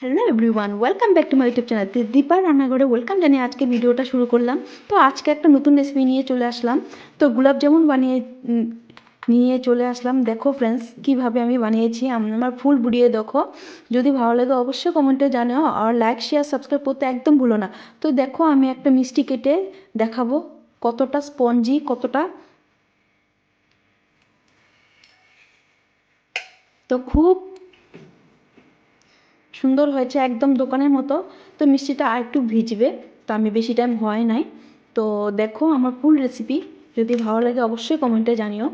Hello everyone welcome back to my YouTube channel Deepa রান্নাঘরে welcome জানিয়ে আজকে ভিডিওটা শুরু করলাম। তো আজকে একটা নতুন রেসিপি নিয়ে চলে আসলাম। তো গোলাপ জামুন বানিয়ে নিয়ে চলে আসলাম। দেখো ফ্রেন্ডস কীভাবে আমি বানিয়েছি। আম- আমার ফুল বুড়িয়ে দেখো। যদি ভালো লাগে অবশ্যই কমেন্টে জানাও। আর লাইক শেয়ার সাবস্ক্রাইব করতে একদম ভুলো না। তো দেখো আমি একটা মিষ্টি কেটে দেখাবো কতটা স্পঞ্জি কতটা তো খুব সুন্দর হয়েছে একদম দোকানের মতো। তো মিষ্টিটা আর একটু ভিজবে, তো আমি বেশি টাইম হয় নাই। তো দেখো আমার ফুল রেসিপি যদি ভালো লাগে অবশ্যই কমেন্টে জানিও।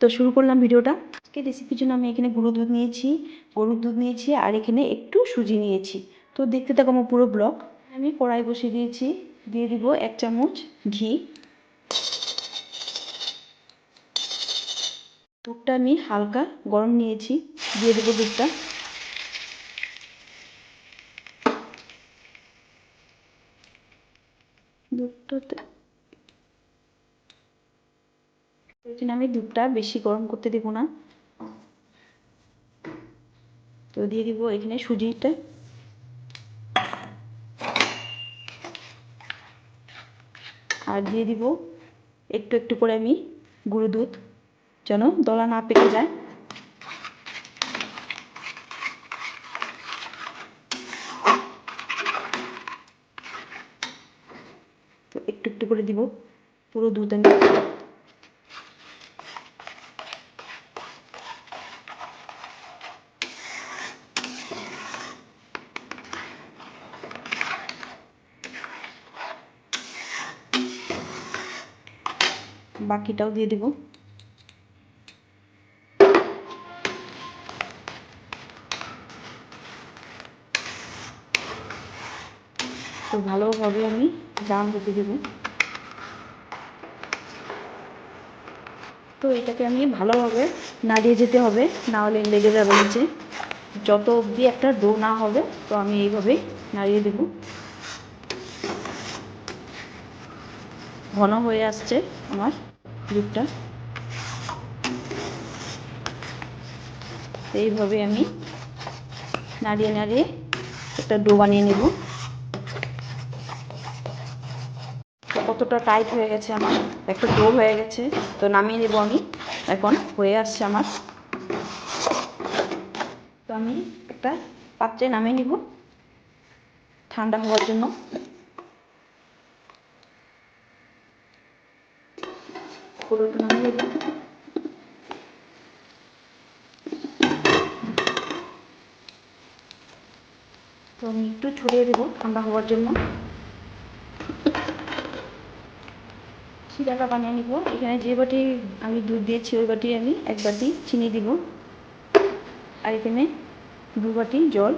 তো শুরু করলাম ভিডিওটা। আজকে রেসিপির জন্য আমি এখানে গরুর দুধ নিয়েছি, গরুর দুধ নিয়েছি, আর এখানে একটু সুজি নিয়েছি। তো দেখতে থাকো আমার পুরো ব্লগ। আমি কড়াই বসিয়ে দিয়েছি, দিয়ে দিব এক চামচ ঘি। দুধটা আমি হালকা গরম নিয়েছি, দিয়ে দেবো দুধটা। জন্য আমি দুধটা বেশি গরম করতে দেবো না। তো দিয়ে দিব এখানে সুজিটা। আর দিয়ে দিব একটু একটু করে আমি গুঁড়ো দুধ, যেন দলা না পেকে যায়। তো একটু একটু করে দিব পুরো দুধ আমি বাকিটাও দিয়ে দেব। তো ভালোভাবে আমি জাম হতে দেবো। তো এটাকে আমি ভালোভাবে নাড়িয়ে যেতে হবে, না হলে লেগে যাবে নিচে। যত অবধি একটা ডো না হবে, তো আমি এইভাবে নাড়িয়ে দেবো। ঘন হয়ে আসছে আমার। দুধটা এইভাবে আমি নাড়িয়ে নাড়িয়ে একটা ডো বানিয়ে নেব। কতটা টাইট হয়ে গেছে আমার, একটা ডো হয়ে গেছে। তো নামিয়ে নেব আমি, এখন হয়ে আসছে আমার। তো আমি একটা পাত্রে নামিয়ে নিব, ঠান্ডা হওয়ার জন্য। পুরোটা নামিয়ে তো আমি একটু ছড়িয়ে দেবো ঠান্ডা হওয়ার জন্য। শিরাটা বানিয়ে নিব। এখানে যে বাটি আমি দুধ দিয়েছি, ওই বাটি আমি এক বাটি চিনি দিব। আর এখানে দু বাটি জল।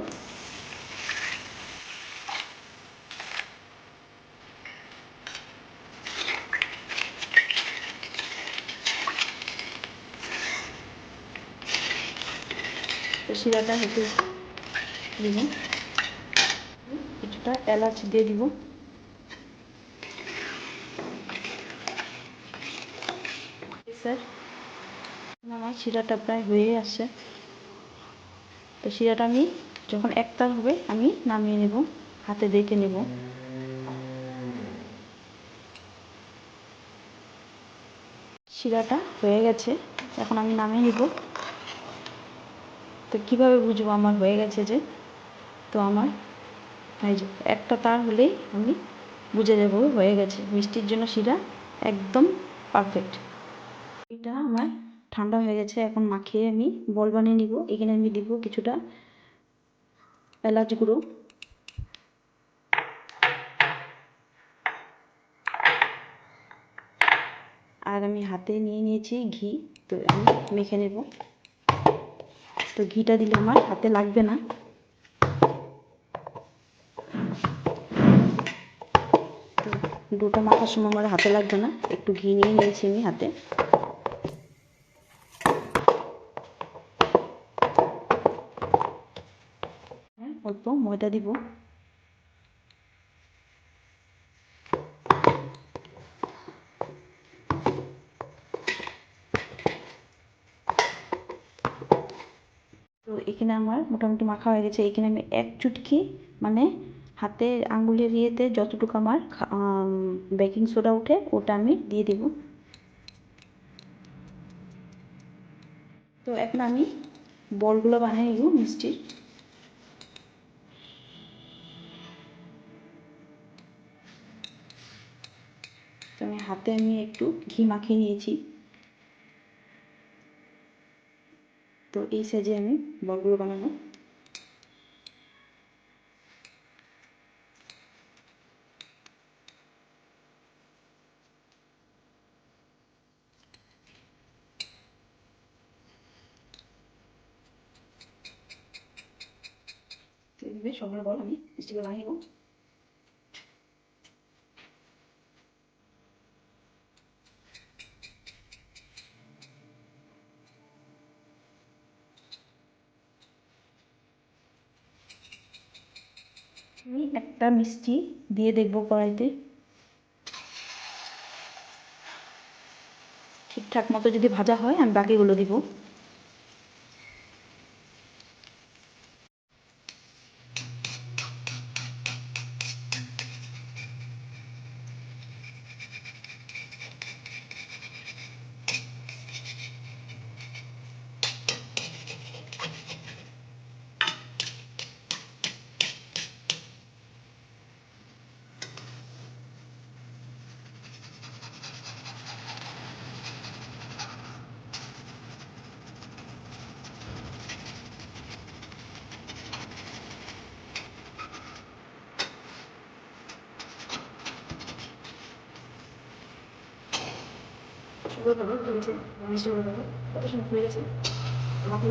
শিরাটা হতে দিব। কিছুটা এলাচ দিয়ে দিব। আমার শিরাটা প্রায় হয়ে আসছে। তো শিরাটা আমি যখন একতার হবে, আমি নামিয়ে নেব, হাতে দেখে নেব। শিরাটা হয়ে গেছে, এখন আমি নামিয়ে নিব। তো কীভাবে বুঝব আমার হয়ে গেছে যে? তো আমার, এই যে একটা তার হলেই আমি বুঝে যাব হয়ে গেছে। মিষ্টির জন্য শিরা একদম পারফেক্ট এটা আমার ঠান্ডা হয়ে গেছে, এখন মাখিয়ে আমি বল বানিয়ে নিব। এখানে আমি দিব কিছুটা এলাচ গুঁড়ো। আর আমি হাতে নিয়ে নিয়েছি ঘি, তো আমি মেখে নেব। তো ঘিটা দিলে আমার হাতে লাগবে না। তো ডোটা মাখার সময় আমার হাতে লাগবে না। একটু ঘি নিয়ে নিয়েছি আমি হাতে। হ্যাঁ, অল্প ময়দা দিব। তো এখানে আমার মোটামুটি মাখা হয়ে গেছে। এখানে আমি এক চুটকি মানে হাতে আঙ্গুলের ইয়েতে যতটুকু আমার বেকিং সোডা উঠে, ওটা আমি দিয়ে দেব। তো এখন আমি বলগুলো বানিয়ে নিব মিষ্টির। তো আমি হাতে আমি একটু ঘি মাখিয়ে নিয়েছি। তো এই সাইজে আমি বলগুলো বানানো এইভাবে সবগুলো বল আমি মিষ্টিগুলো বানিয়ে নেব। আমি একটা মিষ্টি দিয়ে দেখব কড়াইতে। ঠিকঠাক মতো যদি ভাজা হয় আমি বাকিগুলো দিব। সুন্দর ভাবে হয়েছে মিষ্টি করে দেবো কত সুন্দর হয়ে গেছে। আমাকে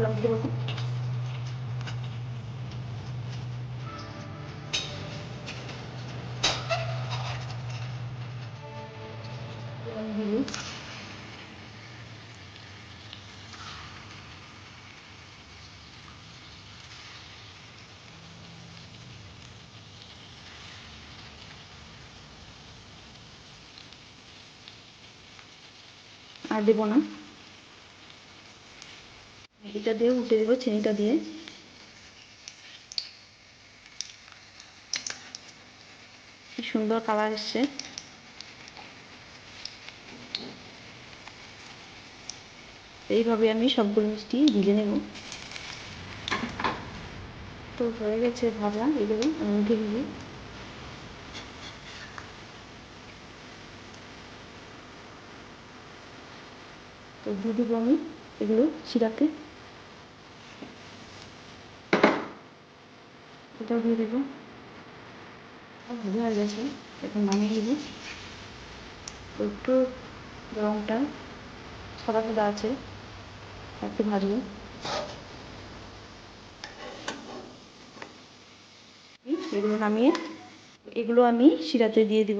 আর দেবো না। এটা দিয়ে উঠে দেবো চিনিটা দিয়ে। কি সুন্দর কালার এসছে। এইভাবে আমি সবগুলো মিষ্টি ভিজে নেব। তো হয়ে গেছে ভাজা, এগুলো আমি উঠে নিবি তো দেবো আমি এগুলো শিরাতে এটাও দিয়ে দেবো। ভাজা হয়ে গেছে, এখন নামিয়ে তো একটু রঙটা সাদা সাদা আছে, একটু ভাজবো। এগুলো নামিয়ে, এগুলো আমি শিরাতে দিয়ে দিব।